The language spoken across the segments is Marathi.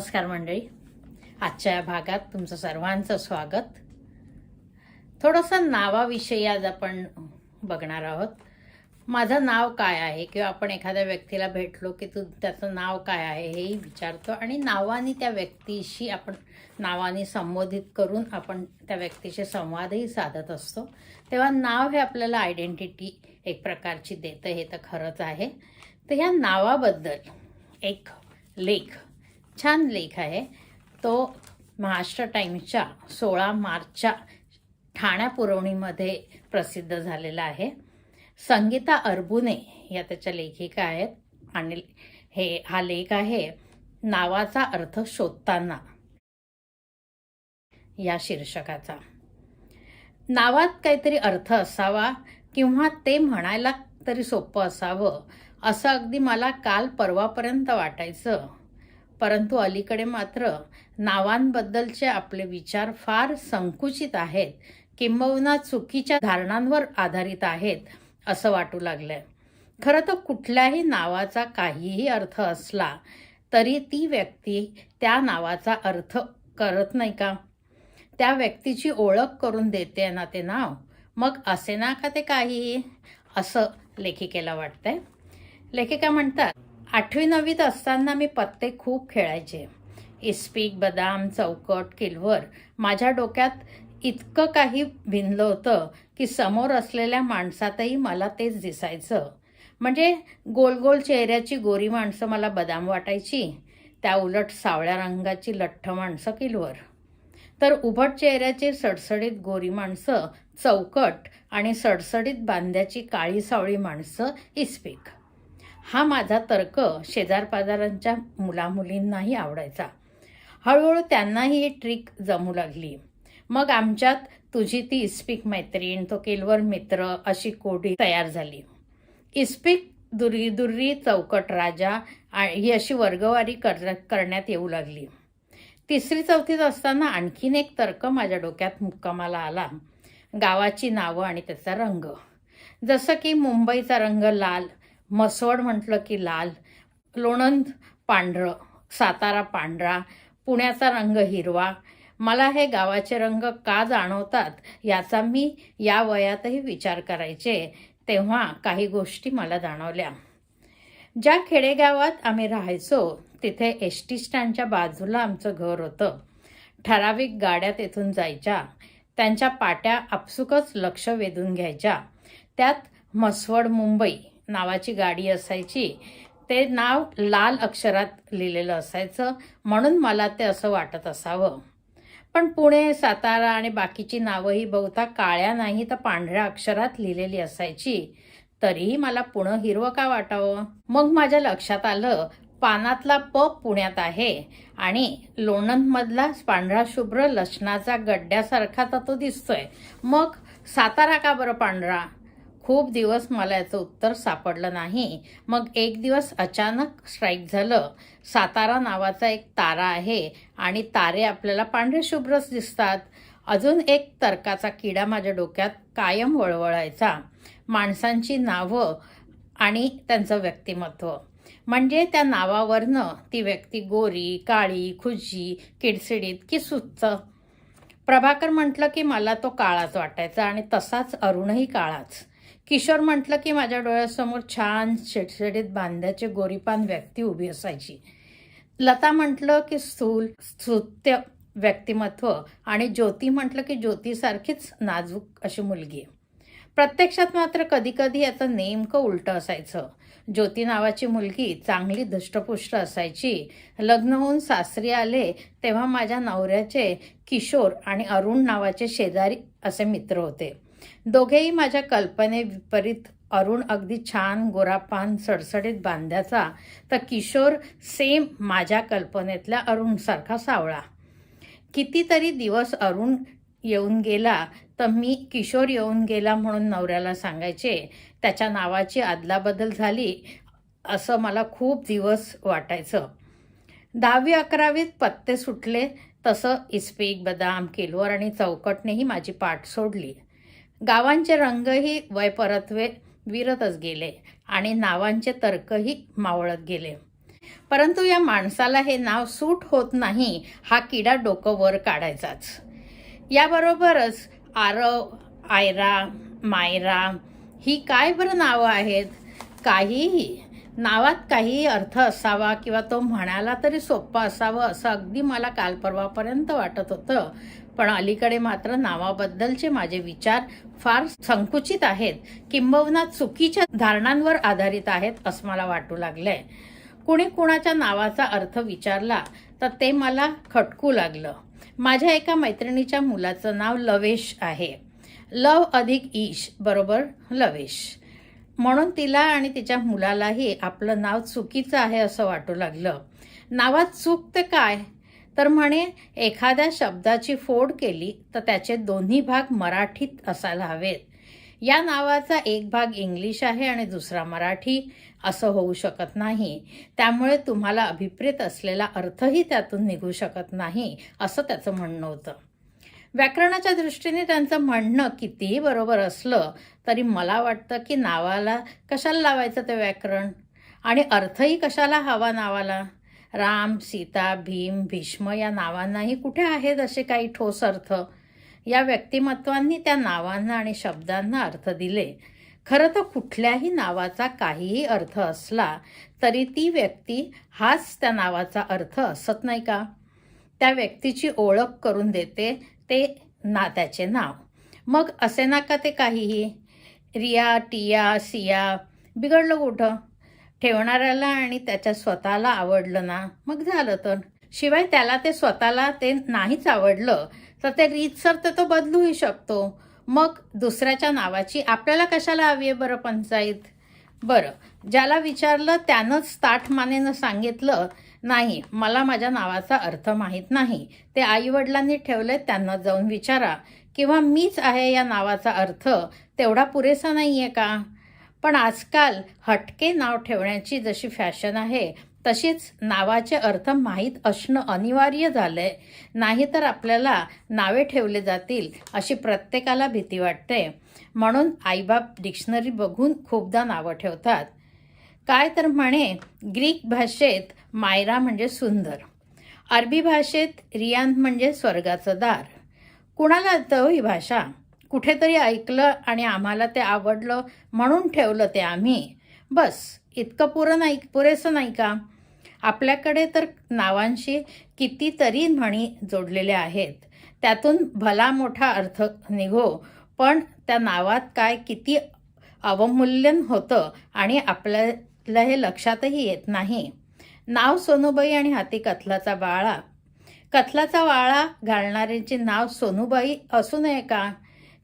नमस्कार मंडळी. आजच्या या भागात तुमचं सर्वांचं स्वागत. थोडंसं नावाविषयी आज आपण बघणार आहोत. माझं नाव काय आहे किंवा आपण एखाद्या व्यक्तीला भेटलो की तू त्याचं नाव काय आहे हेही विचारतो आणि नावाने त्या व्यक्तीशी आपण नावाने संबोधित करून आपण त्या व्यक्तीशी संवादही साधत असतो. तेव्हा नाव हे आपल्याला आयडेंटिटी एक प्रकारची देतं हे तर खरंच आहे. तर ह्या नावाबद्दल एक लेख छान लेख आहे. तो महाराष्ट्र टाईम्सच्या सोळा मार्चच्या ठाण्या पुरवणीमध्ये प्रसिद्ध झालेला आहे. संगीता अर्बुने या त्याच्या लेखिका आहेत. आणि हे हा लेख आहे नावाचा अर्थ शोधताना. या शीर्षकाचा. नावात काहीतरी अर्थ असावा किंवा ते म्हणायला तरी सोपं असावं असं अगदी मला काल परवापर्यंत वाटायचं. परंतु अलीकडे मात्र नावांबद्दलचे आपले विचार फार संकुचित आहेत. किंबहुना चुकीच्या धारणांवर आधारित आहेत असं वाटू लागलंय. खरं तर कुठल्याही नावाचा काहीही अर्थ असला तरी ती व्यक्ती त्या नावाचा अर्थ करत नाही का? त्या व्यक्तीची ओळख करून देते ना ते नाव. मग असे ना का ते काहीही? असं लेखिकेला वाटतंय. लेखिका म्हणतात आठवी नववीत असताना मी पत्ते खूप खेळायचे. इस्पीक बदाम चौकट किलवर. माझ्या डोक्यात इतकं काही भिनलं होतं की समोर असलेल्या माणसातही मला तेच दिसायचं. म्हणजे गोल गोल चेहऱ्याची गोरी माणसं मला बदाम वाटायची त्या उलट सावळ्या रंगाची लठ्ठ माणसं किलवर. तर उभट चेहऱ्याची सडसडीत गोरी माणसं चौकट आणि सडसडीत बांध्याची काळी सावळी माणसं इस्पीक. हा माझा तर्क शेजारपाजारांच्या मुलामुलींनाही आवडायचा. हळूहळू त्यांनाही ही ट्रिक जमू लागली. मग आमच्यात तुझी ती इस्पिक मैत्रीण तो केलवर मित्र अशी कोडी तयार झाली. इस्पिक दुरी दुर्री चौकट राजा ही अशी वर्गवारी कर करण्यात येऊ लागली. तिसरी चौथीत असताना आणखीन एक तर्क माझ्या डोक्यात मुक्कामाला आला. गावाची नावं आणि त्याचा रंग. जसं की मुंबईचा रंग लाल मसवड म्हटलं की लाल लोणंद पांढरं सातारा पांढरा पुण्याचा रंग हिरवा. मला हे गावाचे रंग का जाणवतात याचा मी या वयातही विचार करायचे तेव्हा काही गोष्टी मला जाणवल्या. ज्या खेडेगावात आम्ही राहायचो तिथे एस टी स्टँडच्या बाजूला आमचं घर होतं. ठराविक गाड्या तेथून जायच्या. त्यांच्या पाट्या आपसुकच लक्ष वेधून घ्यायच्या. त्यात मसवड मुंबई नावाची गाडी असायची. ते नाव लाल अक्षरात लिहिलेलं असायचं. म्हणून मला ते असं वाटत असावं. पण पुणे सातारा आणि बाकीची नावंही बहुता काळ्या नाही तर पांढऱ्या अक्षरात लिहिलेली असायची. तरीही मला पुणं हिरवं का वाटावं? मग माझ्या लक्षात आलं पानातला प पुण्यात आहे आणि लोणंदमधला पांढरा शुभ्र लसणाचा गड्ड्यासारखा तर तो दिसतोय. मग सातारा का बरं पांढरा? खूप दिवस मला याचं उत्तर सापडलं नाही. मग एक दिवस अचानक स्ट्राईक झालं. सातारा नावाचा एक तारा आहे आणि तारे आपल्याला पांढरे शुभ्रच दिसतात. अजून एक तर्काचा किडा माझ्या डोक्यात कायम वळवळायचा. माणसांची नावं आणि त्यांचं व्यक्तिमत्व. म्हणजे त्या नावावरनं ती व्यक्ती गोरी काळी खुजी किडसिडीत की सुच्च. प्रभाकर म्हटलं की मला तो काळाच वाटायचा आणि तसाच अरुणही काळाच. किशोर म्हटलं की माझ्या डोळ्यासमोर छान शेटशेडीत बांध्याचे गोरीपान व्यक्ती उभी असायची. लता म्हटलं की स्थूल स्तुत्य व्यक्तिमत्व आणि ज्योती म्हटलं की ज्योतीसारखीच नाजूक अशी मुलगी. प्रत्यक्षात मात्र कधीकधी आता नेमकं उलटं असायचं. ज्योती नावाची मुलगी चांगली धष्टपुष्ट असायची. लग्न होऊन सासरी आले तेव्हा माझ्या नवऱ्याचे किशोर आणि अरुण नावाचे शेजारी असे मित्र होते. दोघेही माझ्या कल्पने विपरीत अरुण अगदी छान गोरापान सडसडीत बांध्याचा तर किशोर सेम माझ्या कल्पनेतल्या अरुणसारखा सावळा. कितीतरी दिवस अरुण येऊन गेला तर मी किशोर येऊन गेला म्हणून नवऱ्याला सांगायचे त्याच्या नावाची अदलाबदल झाली असं मला खूप दिवस वाटायचं. दहावी अकरावीत पत्ते सुटले तसं इस्पीक बदाम केलवर आणि चौकटनेही माझी पाठ सोडली. गावांचे रंगही वय विरतच गेले आणि नावांचे तर्कही मावळत गेले. परंतु या माणसाला हे नाव सूट होत नाही हा किडा डोकं वर काढायचाच. याबरोबरच आरव आयरा मायरा ही काय बरं नावं आहेत? काहीही. नावात काही अर्थ असावा किंवा तो म्हणायला तरी सोपा असावं असं अगदी मला काल परवापर्यंत वाटत होतं. पण अलीकडे मात्र नावाबद्दलचे माझे विचार फार संकुचित आहेत. किंबहुना चुकीच्या धारणांवर आधारित आहेत असं मला वाटू लागलंय. कुणी कुणाच्या नावाचा अर्थ विचारला तर ते मला खटकू लागलं. माझ्या एका मैत्रिणीच्या मुलाचं नाव लवेश आहे. लव अधिक ईश बरोबर? लवेश. म्हणून तिला आणि तिच्या मुलालाही आपलं नाव चुकीचं आहे असं वाटू लागलं. नावात चूक ते काय? तर म्हणे एखाद्या शब्दाची फोड केली तर त्याचे दोन्ही भाग मराठीत असायला हवेत. या नावाचा एक भाग इंग्लिश आहे आणि दुसरा मराठी. असं होऊ शकत नाही. त्यामुळे तुम्हाला अभिप्रेत असलेला अर्थही त्यातून निघू शकत नाही असं त्याचं म्हणणं होतं. व्याकरणाच्या दृष्टीने त्यांचं म्हणणं कितीही बरोबर असलं तरी मला वाटतं की नावाला कशाला लावायचं ते व्याकरण? आणि अर्थही कशाला हवा नावाला? राम सीता भीम भीष्म या नावांनाही कुठे आहेत असे काही ठोस अर्थ? या व्यक्तिमत्वांनी त्या नावांना आणि शब्दांना अर्थ दिले. खरं तर कुठल्याही नावाचा काहीही अर्थ असला तरी ती व्यक्ती हाच त्या नावाचा अर्थ असत नाही का? त्या व्यक्तीची ओळख करून देते ते ना त्याचे नाव. मग असे ना का ते काहीही. रिया टिया सिया बिघडलं कुठं? ठेवणाऱ्याला आणि त्याच्या स्वतःला आवडलं ना? मग झालं तर? शिवाय त्याला ते स्वतःला ते नाहीच आवडलं तर ते रीतसर तर तो बदलूही शकतो. मग दुसऱ्याच्या नावाची आपल्याला कशाला हवी आहे बरं पंचायत बरं ज्याला विचारलं त्यानंच ताठ मानेनं सांगितलं नाही मला माझ्या नावाचा अर्थ माहीत नाही. ते आईवडिलांनी ठेवले त्यांना जाऊन विचारा. किंवा मीच आहे या नावाचा अर्थ तेवढा पुरेसा नाही आहे का? पण आजकाल हटके नाव ठेवण्याची जशी फॅशन आहे तशीच नावाचे अर्थ माहीत असणं अनिवार्य झालं आहे नाहीतर आपल्याला नावे ठेवले जातील अशी प्रत्येकाला भीती वाटते. म्हणून आईबाप डिक्शनरी बघून खूपदा नावं ठेवतात. काय तर म्हणे ग्रीक भाषेत मायरा म्हणजे सुंदर. अरबी भाषेत रियान म्हणजे स्वर्गाचं दार. कुणाला येतं हो ही भाषा? कुठेतरी ऐकलं आणि आम्हाला ते आवडलं म्हणून ठेवलं ते आम्ही. बस इतकं पुरं नाही पुरेसं नाही का? आपल्याकडे तर नावांशी कितीतरी म्हणी जोडलेल्या आहेत. त्यातून भला मोठा अर्थ निघो पण त्या नावात काय किती अवमूल्यन होतं आणि आपल्याला हे लक्षातही येत नाही. नाव सोनूबाई आणि हाती कथलाचा बाळा कथलाचा वाळा घालणाऱ्यांचे नाव सोनूबाई असू नये का?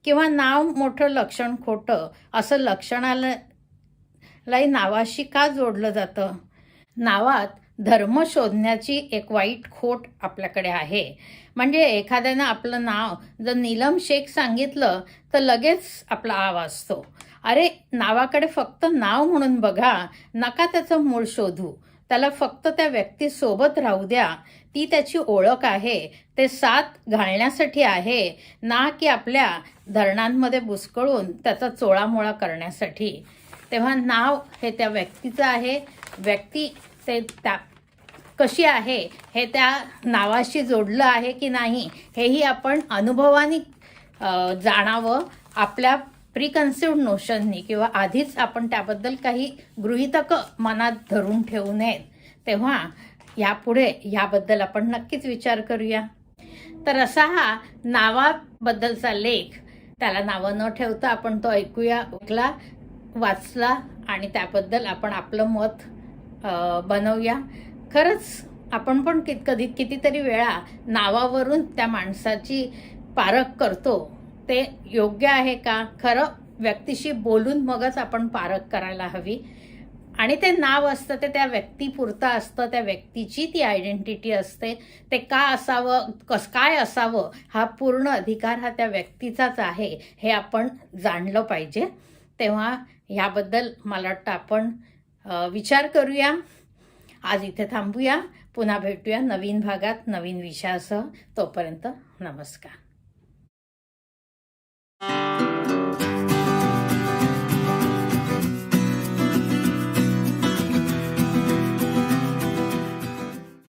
किंवा नाव मोठं लक्षण खोटं असं लक्षणाला नावाशी का जोडलं जातं? नावात धर्म शोधण्याची एक वाईट खोट आपल्याकडे आहे. म्हणजे एखाद्यानं आपलं नाव जर नीलम शेख सांगितलं तर लगेच आपला आव असतो. अरे नावाकडे फक्त नाव म्हणून बघा नका त्याचं मूळ शोधू. त्याला फक्त त्या व्यक्तीसोबत राहू द्या. ती त्याची ओळख आहे. ते साथ घालण्यासाठी आहे. ना की आपल्या धरणांमध्ये बुसकळून त्याचा चोळामोळा करण्यासाठी. तेव्हा नाव हे त्या व्यक्तीचं आहे. व्यक्ती ते त्या कशी आहे हे त्या नावाशी जोडलं आहे की नाही हेही आपण अनुभवाने जाणावं. आपल्या प्रिकन्सिव्ह नोशननी किंवा आधीच आपण त्याबद्दल काही गृहितकं मनात धरून ठेवू नयेत. तेव्हा यापुढे याबद्दल आपण नक्कीच विचार करूया. तर असा हा नावाबद्दलचा लेख त्याला नावं न ठेवता आपण तो ऐकूया ऐकला वाचला आणि त्याबद्दल आपण आपलं मत बनवूया. खरंच आपण पण कित कधी कितीतरी वेळा नावावरून त्या माणसाची पारख करतो. ते योग्य आहे का? खरं व्यक्तीशी बोलून मगच आपण पारख करायला हवी. आणि ते नाव असतं ते त्या व्यक्तीपुरतं असतं त्या व्यक्तीची ती आयडेंटिटी असते. ते का असावं कस काय असावं हा पूर्ण अधिकार हा त्या व्यक्तीचाच आहे हे आपण जाणलं पाहिजे. तेव्हा ह्याबद्दल मला वाटतं आपण विचार करूया. आज इथे थांबूया. पुन्हा भेटूया नवीन भागात नवीन विषयासह. तोपर्यंत नमस्कार.